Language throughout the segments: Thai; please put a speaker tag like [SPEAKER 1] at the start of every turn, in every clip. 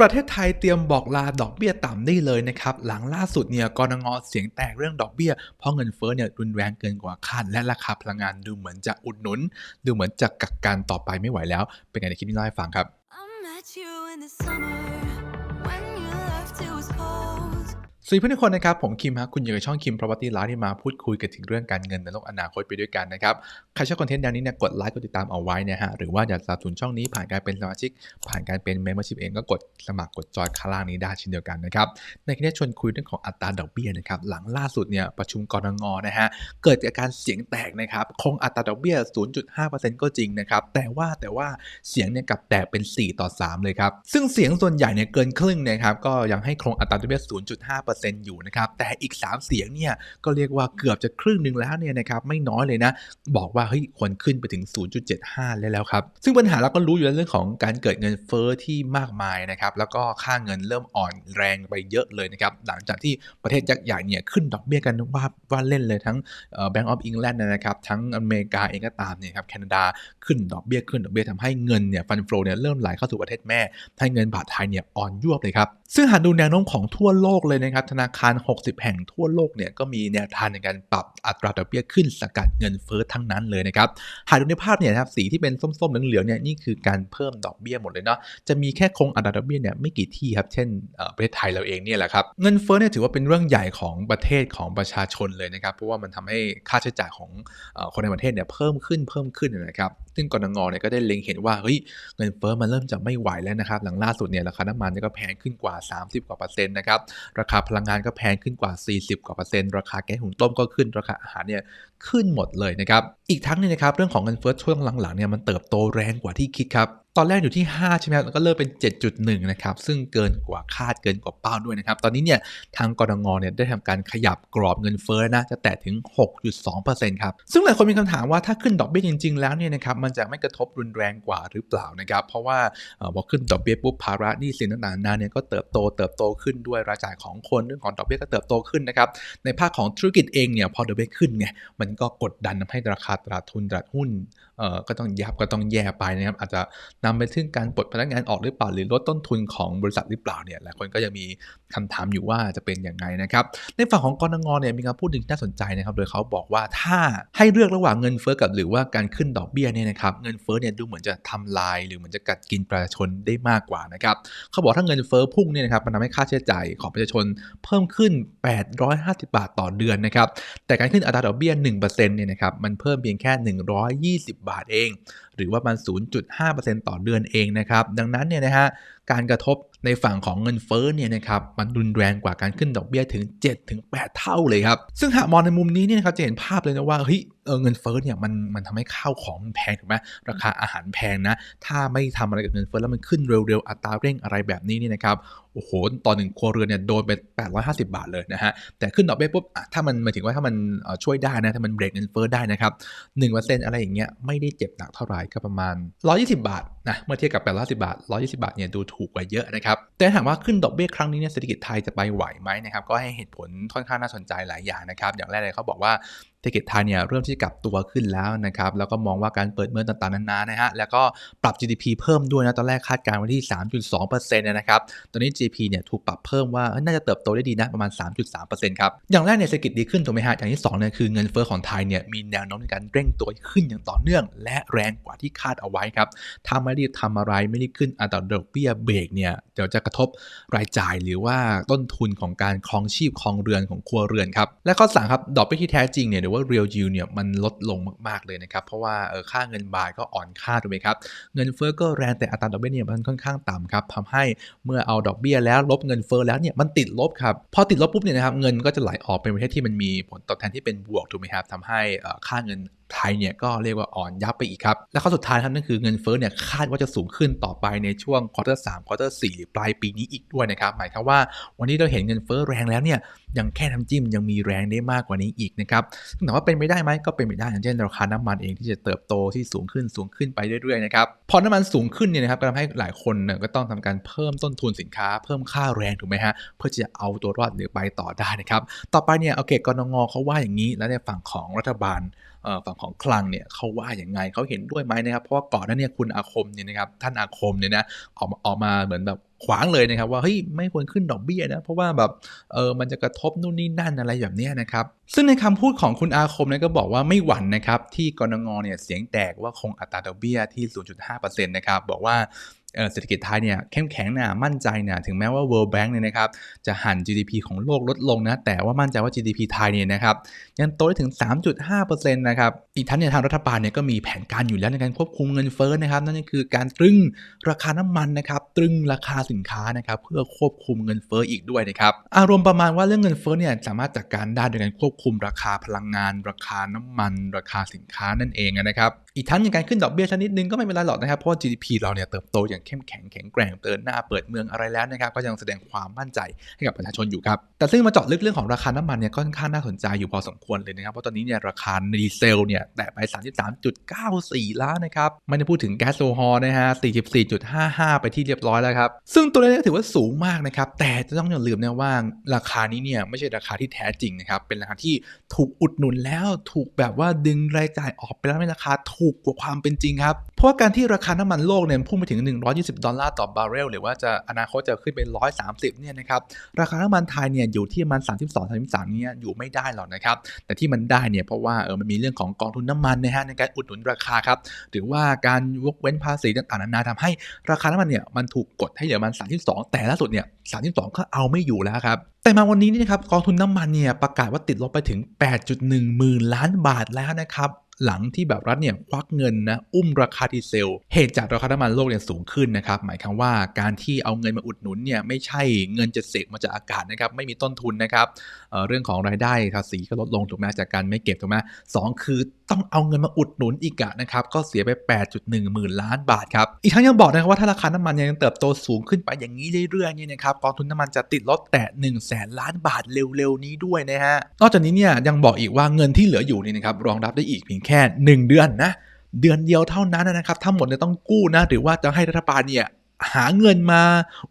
[SPEAKER 1] ประเทศไทยเตรียมบอกลาดอกเบี้ยต่ำได้เลยนะครับ หลังล่าสุดเนี่ยกรงเสียงแตกเรื่องดอกเบี้ย เพราะเงินเฟ้อเนี่ยรุนแรงเกินกว่าคาดและราคาพลังงานดูเหมือนจะอุดหนุน ดูเหมือนจะกักกันต่อไปไม่ไหวแล้ว เป็นไงในคลิปนี้เล่าให้ฟังครับ สวัสดีเพื่อนทุกคนนะครับ ผมคิมฮะคุณอยู่กับช่องคิม property life ที่มาพูดคุยกันถึงเรื่องการเงินในโลกอนาคตไปด้วยกันนะครับ ใครชอบคอนเทนต์แนวนี้เนี่ยกดไลค์กดติดตามเอาไว้นะฮะหรือว่าอยากสนับสนุนช่องนี้ผ่านการเป็นสมาชิก ผ่านการเป็น membership เองก็กดสมัครกดจอยข้างล่างนี้ได้เช่นเดียวกันนะครับ ในคลิปนี้ชวนคุยเรื่องของอัตราดอกเบี้ยนะครับหลังล่าสุดเนี่ยประชุมกรงนะฮะเกิดจากการเสียงแตกนะครับคงอัตราดอกเบี้ย 0.5%ก็จริงนะครับแต่ว่าแต่ว่าเสียงเนี่ยกลับแตกเป็น 4 ต่อ 3 เลยครับซึ่งเสียงส่วนใหญ่เนี่ยเกินครึ่งนะครับก็ยังให้คงอัตราดอกเบี้ย 0.5%อยู่นะครับ แต่อีก 3 เสียงเนี่ยก็เรียกว่าเกือบจะครึ่งหนึ่งแล้วเนี่ยนะครับไม่น้อยเลยนะ บอกว่าเฮ้ยควรขึ้นไปถึง 0.75เลยแล้วครับ ซึ่งปัญหาเราก็รู้อยู่แล้วเรื่องของการเกิดเงินเฟ้อที่มากมายนะครับแล้วก็ค่าเงินเริ่มอ่อนแรงไปเยอะเลยนะครับหลังจากที่ประเทศยักษ์ใหญ่เนี่ยขึ้นดอกเบี้ยกันว่าว่าเล่นเลยทั้งแบงก์ออฟอิงแลนด์นะครับทั้งอเมริกาเองก็ตามเนี่ยครับแคนาดาขึ้นดอกเบี้ยขึ้นดอกเบี้ยทำให้เงินเนี่ยฟันโฟเนี่ยเริ่มไหลเข้าสู่ประเทศแม่ให้เงินบาทไทยเนี่ยอ่อนยวบเลยครับซึ่งหากดูแนวโน้มของทั่วโลกเลยนะครับธนาคาร 60 แห่งทั่วโลกเนี่ยก็มีแนวทางในการปรับอัตราดอกเบี้ยขึ้นสกัดเงินเฟ้อทั้งนั้นเลยนะครับ หากดูในภาพเนี่ยนะครับสีที่เป็นส้มๆเหลืองๆเนี่ยนี่คือการเพิ่มดอกเบี้ยหมดเลยเนาะจะมีแค่คงอัตราดอกเบี้ยเนี่ยไม่กี่ที่ครับเช่นประเทศไทยเราเองเนี่ยแหละครับเงินเฟ้อเนี่ยถือว่าเป็นเรื่องใหญ่ของประเทศของประชาชนเลยนะครับเพราะว่ามันทำให้ค่าใช้จ่ายของคนในประเทศเนี่ยเพิ่มขึ้นเพิ่มขึ้นนะครับซึ่งกรงเนี่ยก็ได้เล็งเห็นว่าเฮ้ยเงินเฟ้อมันเริ่มจะไม่ไหวแล้วนะครับหลังล่าสุดเนี่ยราคาน้ำมันก็แพงขึ้นกว่า 30 กว่าเปอร์เซ็นต์นะครับราคาพลังงานก็แพงขึ้นกว่า 40 กว่าเปอร์เซ็นต์ราคาแก๊สหุงต้มก็ขึ้นราคาอาหารเนี่ยขึ้นหมดเลยนะครับอีกทั้งเนี่ยนะครับเรื่องของเงินเฟ้อช่วงหลังๆเนี่ยมันเติบโตแรงกว่าที่คิดครับตอนแรกอยู่ที่ 5 ใช่ไหมครับแล้วก็เริ่มเป็น 7.1 นะครับ ซึ่งเกินกว่าคาดเกินกว่าเป้าด้วยนะครับ ตอนนี้เนี่ยทางกรงเนี่ยได้ทำการขยับกรอบเงินเฟ้อนะ จะแตะถึง 6.2%ครับ ซึ่งหลายคนมีคำถามว่าถ้าขึ้นดอกเบี้ยจริง ๆ แล้วเนี่ยนะครับ มันจะไม่กระทบรุนแรงกว่าหรือเปล่านะครับ เพราะว่าพอขึ้นดอกเบี้ยปุ๊บภาระหนี้สินต่างๆนานาเนี่ยก็เติบโตเติบโตขึ้นด้วยรายจ่ายของคนเรื่องของดอกเบี้ยก็เติบโตขึ้นนะครับ ในภาคของธุรกิจเองเนี่ยพอดอกเบี้ยขึ้นไงมันก็กดดันทำให้ราคาตลาดทุนตลาดหุ้นเอ่อก็ต้องยับก็ต้องแย่ไปนะครับอาจจะนำไปถึงการปลดพนักงานออกหรือเปล่าหรือลดต้นทุนของบริษัทหรือเปล่าเนี่ยหลายคนก็ยังมีคำถามอยู่ว่าจะเป็นอย่างไงนะครับในฝั่งของกรงเนี่ยมีการพูดถึงที่น่าสนใจนะครับ โดยเขาบอกว่าถ้าให้เลือกระหว่างเงินเฟ้อกับหรือว่าการขึ้นดอกเบี้ยเนี่ยนะครับเงินเฟ้อเนี่ยดูเหมือนจะทำลาย หรือเหมือนจะกัดกินประชาชนได้มากกว่านะครับเขาบอกถ้าเงินเฟ้อพุ่งเนี่ยนะครับมันทำให้ค่าใช้จ่ายของประชาชนเพิ่มขึ้น 850 บาทต่อเดือนนะครับแต่การขึ้นอัตราดอกเบี้ย1%เนี่ยนะครับมันเพิ่มเพียงแค่ 120 บาทเอง หรือว่ามัน 0.5%ต่อเดือนเองนะครับ ดังนั้นเนี่ยนะฮะการกระทบในฝั่งของเงินเฟ้อเนี่ยนะครับมันรุนแรงกว่าการขึ้นดอกเบี้ยถึง 7-8 เท่าเลยครับ ซึ่งหากมองในมุมนี้เนี่ยนะครับจะเห็นภาพเลยนะว่าเฮ้ยเออเงินเฟ้อเนี่ยมันมันทำให้ข้าวของมันแพงถูกไหมราคาอาหารแพงนะ ถ้าไม่ทำอะไรกับเงินเฟ้อแล้วมันขึ้นเร็วๆอัตราเร่งอะไรแบบนี้เนี่ยนะครับโอ้โหต่อหนึ่งครัวเรือนเนี่ยโดนไป 850 บาทเลยนะฮะแต่ขึ้นดอกเบี้ยปุ๊บถ้ามันหมายถึงว่าถ้ามันช่วยได้นะ ถ้ามันเบรกเงินเฟ้อได้นะครับ1%อะไรอย่างเงี้ยไม่ได้เจ็บหนักเท่าไหร่ก็ประมาณ 120 บาทนะเมื่อเทียบกับ 850 บาท 120 บาทเนี่ยดูถูกกว่าเยอะนะครับแต่ถามว่าขึ้นดอกเบี้ยครั้งนี้เนี่ยเศรษฐกิจไทยจะไปไหวไหมนะครับก็ให้เหตุผลค่อนข้างน่าสนใจหลายอย่างนะครับอย่างแรกเลยเขาบอกว่าเศรษฐกิจไทยเนี่ยเริ่มที่กลับตัวขึ้นแล้วนะครับแล้วก็มองว่าการเปิดเมืองต่างๆนานานะฮะแล้วก็ปรับ GDP เพิ่มด้วยนะตอนแรกคาดการณ์ไว้ที่ 3.2%นะครับตอนนี้ GDP เนี่ยถูกปรับเพิ่มว่าน่าจะเติบโตได้ดีนะประมาณ 3.3%ครับอย่างแรกเนี่ยเศรษฐกิจดีขึ้นถูกไหมฮะอย่างที่2เนี่ยคือเงินเฟ้อของไทยเนี่ยมีแนวโน้มในการเร่งตัวขึ้นอย่างต่อเนื่อง และแรงกว่าที่คาดเอาไว้ครับถ้าไม่รีบทำอะไรไม่ได้ขึ้นอัตราดอกเบี้ยเบรกเนี่ยเดี๋ยวจะกระทบรายจ่ายหรือว่าต้นทุนของการครองชีพครองเรือนของครัวเรือนครับและข้อสามครับดอกเบี้ยที่แท้จริงเนี่ยรือว่า real yield เนี่ยมันลดลงมากๆเลยนะครับ เพราะว่าค่าเงินบาทก็อ่อนค่าถูกไหมครับ เงินเฟ้อก็แรงแต่อัตราดอกเบี้ยเนี่ยมันค่อนข้างต่ำครับทำให้เมื่อเอาดอกเบี้ยแล้วลบเงินเฟ้อแล้วเนี่ยมันติดลบครับ พอติดลบปุ๊บเนี่ยนะครับเงินก็จะไหลออกเป็นประเทศที่มันมีผลตอบแทนที่เป็นบวกถูกไหมครับทำให้ค่าเงิน ไทยเนี่ยก็เรียกว่าอ่อนยับไปอีกครับ และข้อสุดท้ายครับนั่นคือเงินเฟ้อเนี่ยคาดว่าจะสูงขึ้นต่อไปในช่วงควอเตอร์สามควอเตอร์สี่หรือปลายปีนี้อีกด้วยนะครับหมายความว่าวันนี้เราเห็นเงินเฟ้อแรงแล้วเนี่ยยังแค่น้ำจิ้มยังมีแรงได้มากกว่านี้อีกนะครับซึ่งถามว่าเป็นไปได้ไหมก็เป็นไปได้อย่างเช่นราคาน้ำมันเองที่จะเติบโตที่สูงขึ้นสูงขึ้นไปเรื่อยๆนะครับพอน้ำมันสูงขึ้นเนี่ยนะครับก็ทำให้หลายคนเนี่ยก็ต้องทำการเพิ่มต้นทุนสินค้า เพิ่มค่าแรงถูกไหมฮะเพื่อที่จะเอาตัวรอดหรือไปต่อได้นะครับต่อไปเนี่ยโอเคกรงงเขาว่าอย่างนี้แล้วในฝั่งของรัฐบาล ฝั่งของคลังเนี่ยเขาว่าอย่างไงเขาเห็นด้วยไหมนะครับ เพราะว่าก่อนหน้าเนี้คุณอาคมเนี่ยนะครับท่านอาคมเนี่ยนะออกมาออกมาเหมือนแบบขวางเลยนะครับ ว่าเฮ้ยไม่ควรขึ้นดอกเบี้ยนะเพราะว่าแบบเออมันจะกระทบนู่นนี่นั่นอะไรแบบนี้นะครับ ซึ่งในคำพูดของคุณอาคมเนี่ยก็บอกว่าไม่หวั่นนะครับที่กรงงเนี่ยเสียงแตกว่าคงอัตราดอกเบี้ยที่ 0.5%นะครับบอกว่า เศรษฐกิจไทยเนี่ยเข้มแข็งนะมั่นใจนะถึงแม้ว่า World Bank เนี่ยนะครับจะหัน GDP ของโลกลดลงนะแต่ว่ามั่นใจว่า GDP ไทยเนี่ยนะครับยังโตได้ถึง 3.5%นะครับอีกทั้งเนี่ยทางรัฐบาลเนี่ยก็มีแผนการอยู่แล้วในการควบคุมเงินเฟ้อนะครับนั่นก็คือการตรึงราคาน้ำมันนะครับตรึงราคาสินค้านะครับเพื่อควบคุมเงินเฟ้ออีกด้วยนะครับอารมณ์ประมาณว่าเรื่องเงินเฟ้อเนี่ยสามารถจัดการได้โดยการควบคุมราคาพลังงาน ราคาน้ำมัน ราคาสินค้านั่นเองนะครับอีกทั้งย่างการขึ้นดอกเบี้ยชนิดนึงก็ไม่เป็นไรหรอกนะครับ เพราะว่า GDP เราเนี่ยเติบโตอย่างเข้มแข็งแข็งแกร่งเดินหน้าเปิดเมืองอะไรแล้วนะครับก็ยังแสดงความมั่นใจให้กับประชาชนอยู่ครับ แต่ซึ่งมาเจาะลึกเรื่องของราคาน้ำมันเนี่ยก็ค่อนข้างน่าสนใจอยู่พอสมควรเลยนะครับ เพราะตอนนี้เนี่ยราคาดีเซลเนี่ยแตะไป 33.94 ล้านนะครับไม่ได้พูดถึงแก๊สโซฮอล์นะฮะ 44.55 ไปที่เรียบร้อยแล้วครับซึ่งตัวเลขถือว่าสูงมากนะครับแต่จะต้องอย่าลืมนะว่าราคานี้เนี่ยไม่ใช่ราคาที่แท้จริงนะครับเป็นราคาที่ถูกอุดหนุนแล้วถูกแบบว่าดึงรายจ่ายออกไปแล้วในราคาถูกกว่าความเป็นจริงครับ เพราะว่าการที่ราคาน้ำมันโลกเนี่ยพุ่งไปถึง 120 ดอลลาร์ต่อบาร์เรลหรือว่าจะอนาคตจะขึ้นเป็น 130 เนี่ยนะครับ ราคาน้ำมันไทยเนี่ยอยู่ที่ประมัน32 33 เนี่ยอยู่ไม่ได้หรอกนะครับ แต่ที่มันได้เนี่ยเพราะว่าเออมันมีเรื่องของกองทุนน้ำมันนะฮะในการอุดหนุนราคาครับ หรือว่าการยกเว้นภาษีต่างๆนานาทำให้ราคาน้ำมันเนี่ยมันถูกกดให้เหลือประมัน32 แต่ล่าสุดเนี่ย 32 ก็เอาไม่อยู่แล้วครับแต่มาวันนี้นี่นะครับกองทุนน้ำมันเนี่ยประกาศว่าติดลบไปถึง 8.1 หมื่นล้านบาทแล้วนะครับ หลังที่แบบรัฐเนี่ยควักเงินนะอุ้มราคาดีเซล เหตุจากราคาน้ำมันโลกเนี่ยสูงขึ้นนะครับหมายความว่าการที่เอาเงินมาอุดหนุนเนี่ยไม่ใช่เงินจะเสกมาจากอากาศนะครับไม่มีต้นทุนนะครับเเรื่องของรายได้ภาษีก็ลดลงถูกไหมจากการไม่เก็บถูกไหมสองคือต้องเอาเงินมาอุดหนุนอีกอะนะครับก็เสียไป 8.1 หมื่นล้านบาทครับอีกทั้งยังบอกนะครับว่าถ้าราคาน้ำมันยังเติบโตสูงขึ้นไปอย่างนี้เรื่อยๆเนี่ยนะครับกองทุนน้ำมันจะติดลบแต่1 0 0 0 0แสนล้านบาทเร็วๆนี้ด้วยนะฮะนอกจากนี้เนี่ยยังบอกอีกว่าเงินที่เหลืออยู่นี่นะครับรองรับได้อีกเพียงแค่ 1 เดือนนะเดือนเดียวเท่านั้นนะครับทั้งหมดเนี่ยต้องกู้นะหรือว่าจะให้รัฐบาลเนี่ยหาเงินมา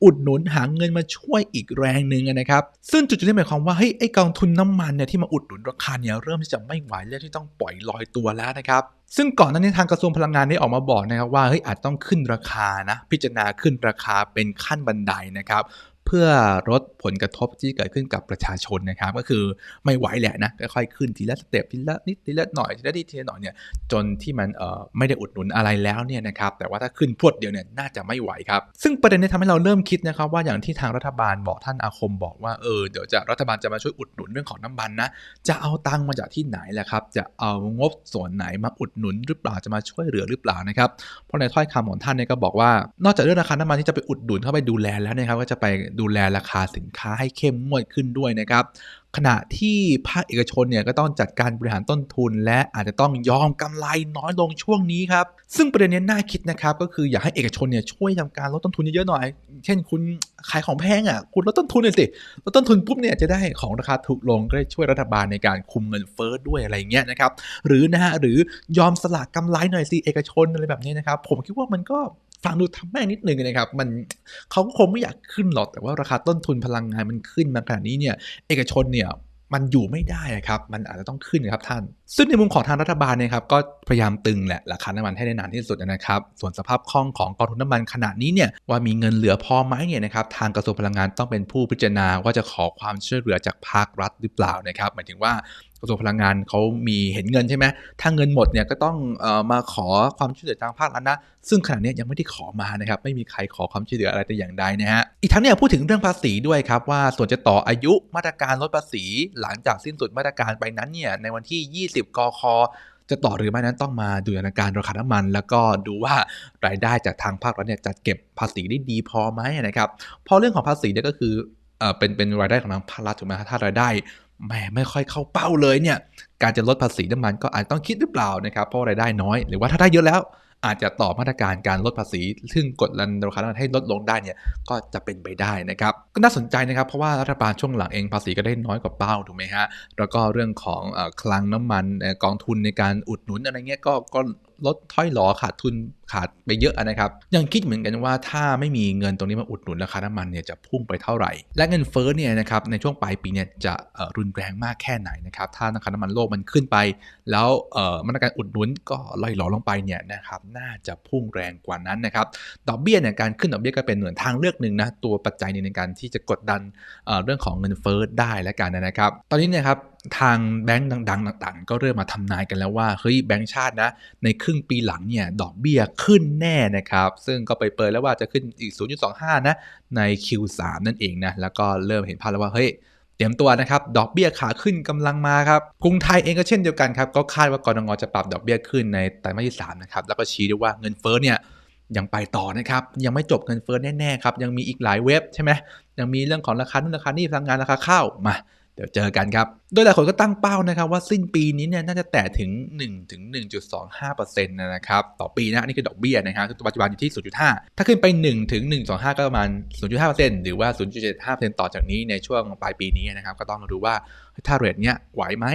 [SPEAKER 1] อุดหนุนหาเงินมาช่วยอีกแรงหนึ่งนะครับ ซึ่งจุดๆนี้หมายความว่าเฮ้ยไอกองทุนน้ำมันเนี่ยที่มาอุดหนุนราคาเนี่ยเริ่มที่จะไม่ไหวเริ่มที่ต้องปล่อยลอยตัวแล้วนะครับ ซึ่งก่อนหน้านี้ทางกระทรวงพลังงานได้ออกมาบอกนะครับว่าเฮ้ยอาจต้องขึ้นราคานะพิจารณาขึ้นราคาเป็นขั้นบันไดนะครับ เพื่อลดผลกระทบที่เกิดขึ้นกับประชาชนนะครับ ก็คือไม่ไหวแหละนะค่อยๆขึ้นทีละสเต็ปทีละนิดทีละหน่อยทีละนิดทีละหน่อยเนี่ยจนที่มันเอ่อไม่ได้อุดหนุนอะไรแล้วเนี่ยนะครับแต่ว่าถ้าขึ้นพรวดเดียวเนี่ยน่าจะไม่ไหวครับซึ่งประเด็นนี้ทำให้เราเริ่มคิดนะครับว่าอย่างที่ทางรัฐบาลบอกท่านอาคมบอกว่าเออเดี๋ยวจะรัฐบาลจะมาช่วยอุดหนุนเรื่องของน้ำมันนะจะเอาตังค์มาจากที่ไหนแหละครับจะเอางบส่วนไหนมาอุดหนุนหรือเปล่าจะมาช่วยเหลือหรือเปล่านะครับเพราะในถ้อยคำของท่านเนี่ยก็บอกว่านอกจากเรื่องราคาน้ำมันที่จะไปอุดหนุนเข้าไปดูแลแล้วนะครับก็จะไปดูแลราคาสินค้าให้เข้มงวดขึ้นด้วยนะครับ ขณะที่ภาคเอกชนเนี่ยก็ต้องจัดการบริหารต้นทุน และอาจจะต้องยอมกำไรน้อยลงช่วงนี้ครับ ซึ่งประเด็นนี้น่าคิดนะครับ ก็คืออยากให้เอกชนเนี่ยช่วยทำการลดต้นทุนเยอะๆหน่อย เช่นคุณขายของแพงอะคุณลดต้นทุนหน่อยสิลดต้นทุนปุ๊บเนี่ยจะได้ของราคาถูกลงก็ได้ช่วยรัฐบาลในการคุมเงินเฟ้อด้วยอะไรเงี้ยนะครับหรือนะฮะหรือยอมสละกำไรหน่อยสิเอกชนอะไรแบบนี้นะครับผมคิดว่ามันก็ ฟังดูทำแม่งนิดนึงนะครับ มันเขาก็คงไม่อยากขึ้นหรอก แต่ว่าราคาต้นทุนพลังงานมันขึ้นมาขนาดนี้เนี่ย เอกชนเนี่ยมันอยู่ไม่ได้ครับ มันอาจจะต้องขึ้นครับท่าน ซึ่งในมุมของทางรัฐบาลเนี่ยครับ ก็พยายามตึงแหละราคาน้ำมันให้ได้นานที่สุดนะครับ ส่วนสภาพคล่องของกองทุนน้ำมันขนาดนี้เนี่ยว่ามีเงินเหลือพอไหมเนี่ยนะครับ ทางกระทรวงพลังงานต้องเป็นผู้พิจารณาว่าจะขอความช่วยเหลือจากภาครัฐหรือเปล่านะครับ หมายถึงว่า กระทรวงพลังงานเขามีเห็นเงินใช่ไหมถ้าเงินหมดเนี่ยก็ต้องออมาขอความช่วยเหลือทางภาครัฐนะ ซึ่งขณะนี้ยังไม่ได้ขอมานะครับ ไม่มีใครขอความช่วยเหลืออะไรแต่อย่างใดนะฮะ อีกทั้งเนี่ยพูดถึงเรื่องภาษีด้วยครับ ว่าส่วนจะต่ออายุมาตรการลดภาษี หลังจากสิ้นสุดมาตรการไปนั้นเนี่ยในวันที่ 20 กคจะต่อหรือไม่นั้นต้องมาดูสถานการณ์ราคาน้ำมัน แล้วก็ดูว่ารายได้จากทางภาครัฐเนี่ยจัดเก็บภาษีได้ดีพอไหมนะครับพราะเรื่องของภาษีเนี่ยก็คือเออเป็นเป็นรายได้ของทางภาครัฐถูกไหมถ้ารายได้ แหมไม่ค่อยเข้าเป้าเลยเนี่ย การจะลดภาษีน้ำมันก็อาจต้องคิดหรือเปล่านะครับ เพราะรายได้น้อย หรือว่าถ้าได้เยอะแล้ว อาจจะต่อมาตรการการลดภาษี ซึ่งกดดันราคาน้ำมันให้ลดลงได้เนี่ยก็จะเป็นไปได้นะครับ ก็น่าสนใจนะครับ เพราะว่ารัฐบาลช่วงหลังเองภาษีก็ได้น้อยกว่าเป้าถูกไหมฮะ แล้วก็เรื่องของคลังน้ำมันกองทุนในการอุดหนุนอะไรเงี้ยก็ก็ลดถ้อยหลอขาดทุน ขาดไปเยอะนะครับ ยังคิดเหมือนกันว่าถ้าไม่มีเงินตรงนี้มาอุดหนุนราคาน้ำมันเนี่ยจะพุ่งไปเท่าไหร่ และเงินเฟ้อเนี่ยนะครับในช่วงปลายปีเนี่ยจะรุนแรงมากแค่ไหนนะครับถ้าราคาน้ำมันโลกมันขึ้นไป แล้วมาตรการอุดหนุนก็ล่อยหลอลงไปเนี่ยนะครับน่าจะพุ่งแรงกว่านั้นนะครับดอกเบี้ยเนี่ยการขึ้นดอกเบี้ยก็เป็นเหมือนทางเลือกหนึ่งนะตัวปัจจัยนึงในการที่จะกดดันเเรื่องของเงินเฟ้อได้และกันนะครับ ตอนนี้เนี่ยครับทางแบงก์ดังๆ ต่างๆ ก็เริ่มมาทำนายกันแล้วว่าเฮ้ยแบงก์ชาตินะในครึ่งปีหลังเนี่ยดอกเบี้ยขึ้นแน่นะครับ ซึ่งก็ไปเปิดแล้วว่าจะขึ้นอีก 0.25 นะ ใน Q3 นั่นเองนะ แล้วก็เริ่มเห็นภาพแล้วว่า เฮ้ย เตรียมตัวนะครับ ดอกเบี้ยขาขึ้นกำลังมาครับ กรุงไทยเองก็เช่นเดียวกันครับ ก็คาดว่ากรงงจะปรับดอกเบี้ยขึ้นในไตรมาสที่ 3 นะครับ แล้วก็ชี้ด้วยว่าเงินเฟ้อเนี่ยยังไปต่อนะครับ ยังไม่จบเงินเฟ้อแน่ๆครับ ยังมีอีกหลายเว็บใช่ไหมยังมีเรื่องของราคานู่นราคานี่พลังงานราคาข้าวมา ดี๋ยวเจอกันครับ โดยหลายคนก็ตั้งเป้านะครับว่าสิ้นปีนี้เนี่ยน่าจะแตะถึง 1 ถึง 1.25%นะครับต่อปีนะนี่คือดอกเบี้ยนะครับซึ่ปัจจุบันอยู่ที่ 0.5 ถ้าขึ้นไป 1 ถึง 1.25 ก็ประมาณ 0.5%หรือว่า 0.75%ต่อจากนี้ในช่วงปลายปีนี้นะครับก็ต้องมาดูว่าถ้าเรทเนี้ยไหวไหม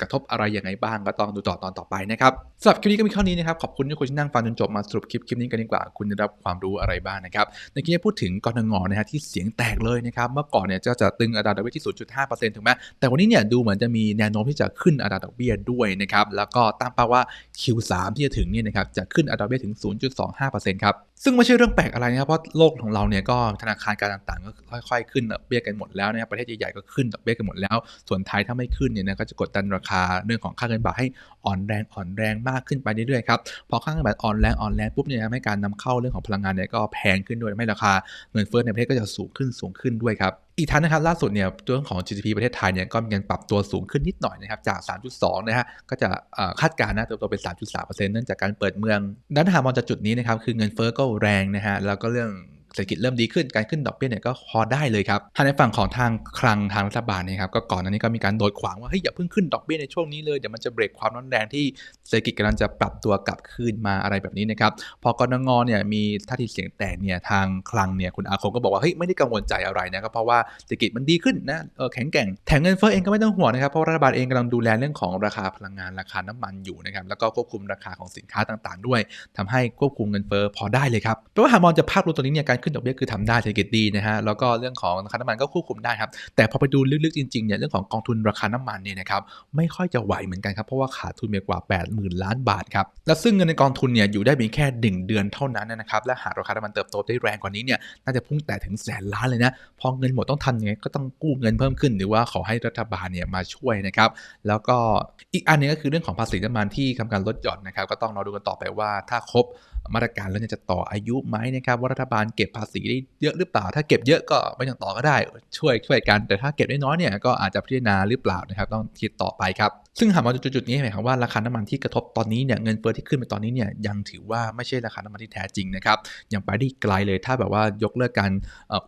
[SPEAKER 1] กระทบอะไรยังไงบ้างก็ต้องดูต่อตอนต่อไปนะครับ สำหรับคลิปนี้ก็มีเท่านี้นะครับ ขอบคุณที่คุณที่นั่งฟังจนจบมาสรุปคลิปคลิปนี้กันดีกว่า คุณจะได้รับความรู้อะไรบ้างนะครับ ในคลิปนี้พูดถึงกรงงนะฮะที่เสียงแตกเลยนะครับ เมื่อก่อนเนี่ยจะจะตึงอัตราดอกเบี้ยที่ 0.5%ถูกไหมแต่วันนี้เนี่ยดูเหมือนจะมีแนวโน้มที่จะขึ้นอัตราดอกเบี้ยด้วยนะครับ แล้วก็ตั้งเป้าว่า Q3 ที่จะถึงเนี่ยนะครับจะขึ้นอัตราดอกเบี้ยถึง 0.25%ครับ ซึ่งไม่ใช่เรื่องแปลกอะไรนะครับ เพราะโลกของเราเนี่ยก็ธนาคารการต่างๆ ก็ค่อยๆ ขึ้นดอกเบี้ยกันหมดแล้วนะครับ ประเทศใหญ่ๆ ก็ขึ้นดอกเบี้ยกันหมดแล้ว ส่วนไทยถ้าไม่ขึ้นเนี่ยนะก็จะกดดันราคาเรื่องของค่าเงินบาทให้อ่อนแรงอ่อนแรงมากขึ้นไปเรื่อยๆครับพอค่าเงินบาทอ่อนแรงอ่อนแรงปุ๊บเนี่ยทำให้การนำเข้าเรื่องของพลังงานเนี่ยก็แพงขึ้นด้วยทำให้ราคาเงินเฟ้อในประเทศก็จะสูงขึ้นสูงขึ้นด้วยครับอีกทั้งนะครับล่าสุดเนี่ยตัวของ GDP ประเทศไทยเนี่ยก็มีการปรับตัวสูงขึ้นนิดหน่อยนะครับจาก 3.2 นะฮะก็จะคาดการณ์นะเติบโตเป็น 3.3%เนื่องจากการเปิดเมืองดังนั้นหามองจากจุดนี้นะครับคือเงินเฟ้อก็แรงนะฮะแล้วก็เรื่อง เศรษฐกิจเริ่มดีขึ้นการขึ้นดอกเบี้ยเนี่ยก็พอได้เลยครับทาในฝั่งของทางคลังทางรัฐบาลเนี่ยครับก็ก่อนหน้านี้ก็มีการโดดขวางว่าเฮ้ยอย่าเพิ่งขึ้นดอกเบี้ยในช่วงนี้เลยเดี๋ยวมันจะเบรกความร้อนแรงที่เศรษฐกิจกำลังจะปรับตัวกลับคืนมาอะไรแบบนี้นะครับพอกรงงเนี่ยมีท่าทีเสียงแตกเนี่ยทางคลังเนี่ยคุณอาคมก็บอกว่าเฮ้ยไม่ได้กังวลใจอะไรนะครับเพราะว่าเศรษฐกิจมันดีขึ้นนะเออแข็งแกร่งแถมเงินเฟ้อเองก็ไม่ต้องห่วงนะครับเพราะรัฐบาลเองกำลังดูแลเรื่องของราคาพลังงานราคาน้ำมันอยู่นะครับแล้วก็ควบคุมราคาของสินค้าต่างๆ ด้วยทำให้ควบคุมเงินเฟ้อพอได้เลยครับแปลว่าหากมองจากภาพรวมตัวนี้เนี่ยการขึ้นดอกเบี้ยคือทำได้เศรษฐกิจดีนะฮะแล้วก็เรื่องของราคาน้ำมันก็ควบคุมได้ครับแต่พอไปดูลึกๆจริงๆเนี่ยเรื่องของกองทุนราคาน้ำมันเนี่ยนะครับไม่ค่อยจะไหวเหมือนกันครับเพราะว่าขาดทุนไปกว่า 80,000 ล้านบาทครับและซึ่งเงินในกองทุนเนี่ยอยู่ได้เพียงแค่หนึ่งเดือนเท่านั้นนะครับและหากราคาน้ำมันเติบโตได้แรงกว่านี้เนี่ยน่าจะพุ่งแต่ถึงแสนล้านเลยนะพอเงินหมดต้องทำยังไงก็ต้องกู้เงินเพิ่มขึ้น หรือว่าขอให้รัฐบาลเนี่ยมาช่วยนะครับแล้วก็อีกอันหนึงก็คือเรื่องของภาษีน้ำมันที่ทำการลดหย่อนนะครับก็ต้องรอดูกันต่อไปว่าถ้าครบมาตรการแล้วเนี่ยจะต่ออายุไหมนะครับว่ารัฐบาลเก็บภาษีได้เยอะหรือเปล่า ถ้าเก็บเยอะก็ไม่ต้องต่อก็ได้ ช่วยช่วยกัน แต่ถ้าเก็บได้น้อยเนี่ยก็อาจจะพิจารณาหรือเปล่านะครับต้องคิดต่อไปครับซึ่งหากมาจุดๆนี้หมายความว่าราคาน้ำมันที่กระทบตอนนี้เนี่ยเงินเฟ้อที่ขึ้นไปตอนนี้เนี่ยยังถือว่าไม่ใช่ราคาน้ำมันที่แท้จริงนะครับยังไปได้ไกลเลยถ้าแบบว่ายกเลิกการ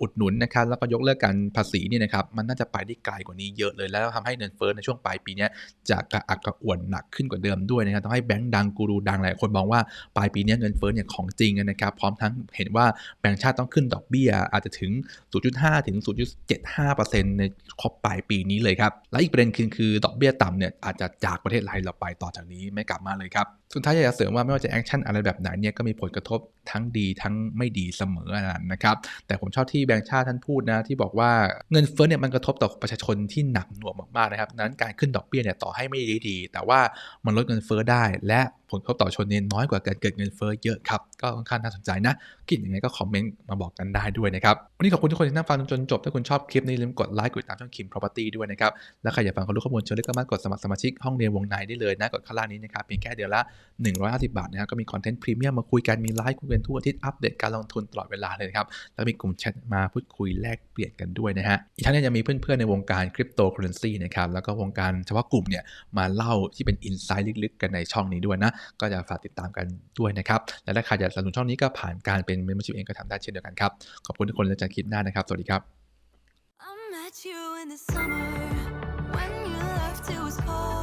[SPEAKER 1] อุดหนุนนะครับแล้วก็ยกเลิกการภาษีเนี่ยนะครับมันน่าจะไปได้ไกลกว่านี้เยอะเลย แล้วทำให้เงินเฟ้อในช่วงปลายปีนี้จะกระอักกระอ่วนหนักขึ้นกว่าเดิมด้วยนะครับทำให้แบงก์ดังกูรูดังหลายคนมองว่าปลายปีนี้เงินเฟ้อเนี่ยของจริงนะครับพร้อมทั้งเห็นว่าแบงก์ชาติต้องขึ้นดอกเบี้ย อาจจะถึง 0.5 ถึง 0.75%ในครบปลายปีนี้เลยครับและอีกประเด็นคือคือดอกเบี้ยต่ำเนี่ยอาจจะจากประเทศไทยเราไปต่อจากนี้ไม่กลับมาเลยครับ สุดท้ายอยากจะเสริมว่าไม่ว่าจะแอคชั่นอะไรแบบไหนเนี่ยก็มีผลกระทบทั้งดีทั้งไม่ดีเสมอนะครับ แต่ผมชอบที่แบงก์ชาติท่านพูดนะที่บอกว่าเงินเฟ้อเนี่ยมันกระทบต่อประชาชนที่หนักหน่วงมากๆนะครับนั้นการขึ้นดอกเบี้ยเนี่ยต่อให้ไม่ดีดี แต่ว่ามันลดเงินเฟ้อได้ และผลกระทบต่อชนเนี่ยน้อยกว่าการเกิดเงินเฟ้อเยอะครับก็ค่อนข้างน่าสนใจนะคิดยังไงก็คอมเมนต์มาบอกกันได้ด้วยนะครับวันนี้ขอบคุณทุกคนที่นั่งฟังจนจบถ้าคุณชอบคลิปนี้อย่าลืมกดไลค์กดติดตามช่องคิม property ด้วยนะครับและใครอยากฟังความรู้ข้อมูลเชิญเลือกก็มากดสมัครสมาชิกห้องเรียนวงในได้เลยนะกดข้างล่างนี้นะครับเพียงแค่เดือนละ150 บาทนะครับก็มีคอนเทนต์พรีเมียมมาคุยกันมีไลฟ์คุยกันทุกอาทิตย์อัปเดตการลงทุนตลอดเวลาเลยนะครับแล้วมีกลุ่มแชทมาพูดคุยแลกเปลี่ยนกันด้วยนะฮะอีกทั้งยังมีเพื่อนๆในวงการคริปโตเคอเรนซีนะครับแล้วก็วงการเฉพาะกลุ่มเนี่ยมาเล่าที่เป็นอินไซต์ลึกๆ กันในช่องนี้ด้วยนะก็จะฝากติดตามกันด้วยนะครับและถ้าใครอยากสนับสนุนช่องนี้ก็ผ่านการเป็นเมมเบอร์ชิพเองก็ทำได้เช่นเดียวกันครับขอบคุณทุกคนและเจอกันคลิปหน้านะครับ สวัสดีครับ
[SPEAKER 2] I met you in the summer when you left, it was cold.